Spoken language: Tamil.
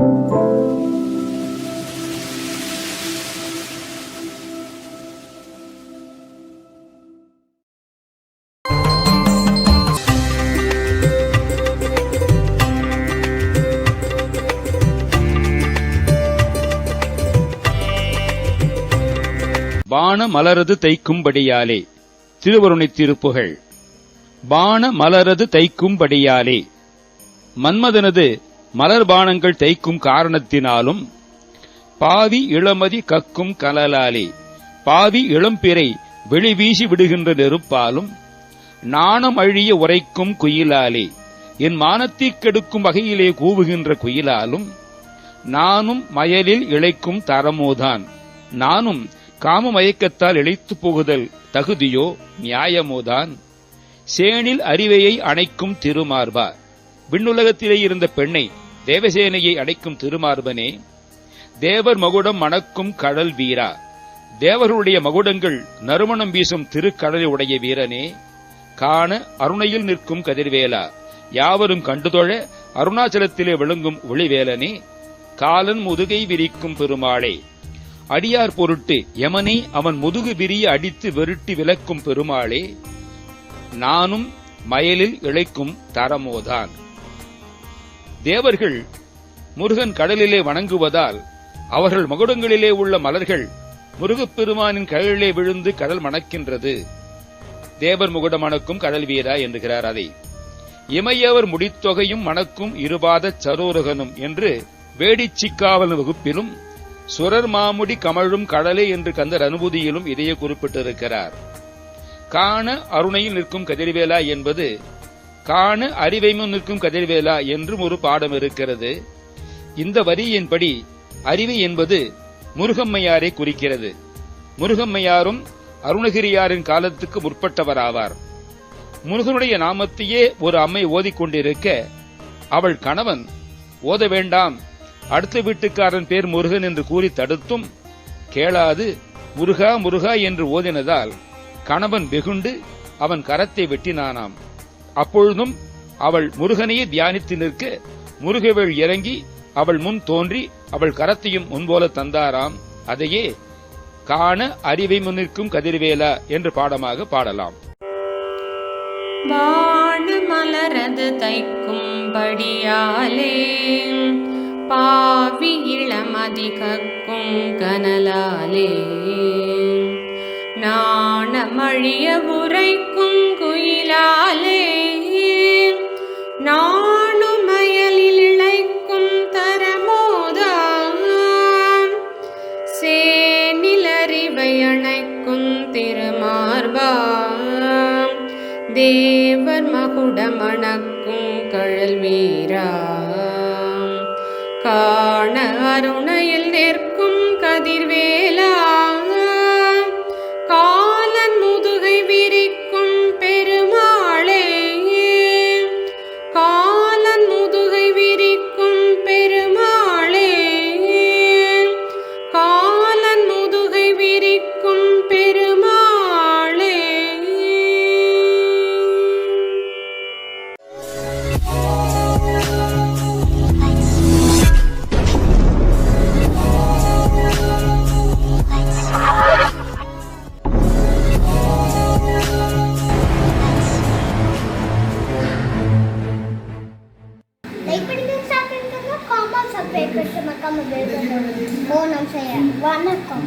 பான மலரது தைக்கும்படியாலே. திருவருணை திருப்புகள். பான மலரது தைக்கும்படியாலே. மன்மதனது மலர்பானங்கள் தைக்கும் காரணத்தினாலும் பாவி இளமதி கக்கும் கலலாலே. பாவி இளம்பிறை வெளிவீசி விடுகின்ற நெருப்பாலும் நாணம் அழிய உரைக்கும் குயிலாலே. என் மானத்தைக் கெடுக்கும் வகையிலே கூவுகின்ற குயிலாலும் நானும் மயலில் இழைக்கும் தரமோதான். நானும் காம மயக்கத்தால் இழைத்துப் போகுதல் தகுதியோ நியாயமோதான். சேனில் அறிவையை அணைக்கும் திருமார்பா விண்ணுலகத்திலே இருந்த பெண்ணை தேவசேனையை அடைக்கும் திருமார்பனே தேவர் மகுடம் மணக்கும் கடல் வீரா. தேவர்களுடைய மகுடங்கள் நறுமணம் வீசும் திருக்கடலை உடைய வீரனே காண அருணையில் நிற்கும் கதிர்வேலா. யாவரும் கண்டுதொழ அருணாச்சலத்திலே விளங்கும் ஒளிவேலனே காலன் முதுகை விரிக்கும் பெருமாளே. அடியார் பொருட்டு யமனை அவன் முதுகு விரிய அடித்து வெருட்டி விலக்கும் பெருமாளே நானும் மயலில் இழைக்கும் தரமோதான். தேவர்கள் முருகன் கடலிலே வணங்குவதால் அவர்கள் மகுடங்களிலே உள்ள மலர்கள் முருகப்பெருமானின் கடலிலே விழுந்து கடல் மணக்கின்றது. தேவர் முகுடம் மணக்கும் கடல் வீரா என்கிறார் அதை. இமையவர் முடித்தொகையும் மணக்கும் இருபாத சரோரகனும் என்று வேடிச்சிக்காவல் வகுப்பிலும் சுரர் மாமுடி கமழும் கடலே என்று கந்தர் அனுபூதியிலும் இதையே குறிப்பிட்டிருக்கிறார். காண அருணையில் நிற்கும் கதிர்வேலா என்பது காண அறிவைமுன் நிற்கும் கதிர்வேலா என்றும் ஒரு பாடம் இருக்கிறது. இந்த வரியின்படி அறிவு என்பது முருகம்மையாரை குறிக்கிறது. முருகம்மையாரும் அருணகிரியாரின் காலத்துக்கு முற்பட்டவராவார். முருகனுடைய நாமத்தையே ஒரு அம்மை ஓதிக்கொண்டிருக்க அவள் கணவன் ஓத வேண்டாம் அடுத்த வீட்டுக்காரன் பேர் முருகன் என்று கூறி தடுத்தும் கேளாது முருகா முருகா என்று ஓதினதால் கணவன் வெகுண்டு அவன் கரத்தை வெட்டினானாம். அப்பொழுதும் அவள் முருகனையே தியானித்து நிற்க முருகவேள் இறங்கி அவள் முன் தோன்றி அவள் கரத்தையும் முன்போல தந்தாராம். அதையே காண அறிவை முன்னிற்கும் கதிர்வேலா என்று பாடமாக பாடலாம். வாண மலரது தைக்கும்படியாலே பாவி இளமதி கக்கும் கனலாலே நாணமழிய உரைக்கும் குயிலாலே சேனிலறிவை அணைக்கும் திருமார்பா தேவர் மகுடமணக்கும் கழல் வீரா காண அருணையில் நிற்கும் పేరు పెట్టమక్క మా పేరు మౌనం చేయ వనకం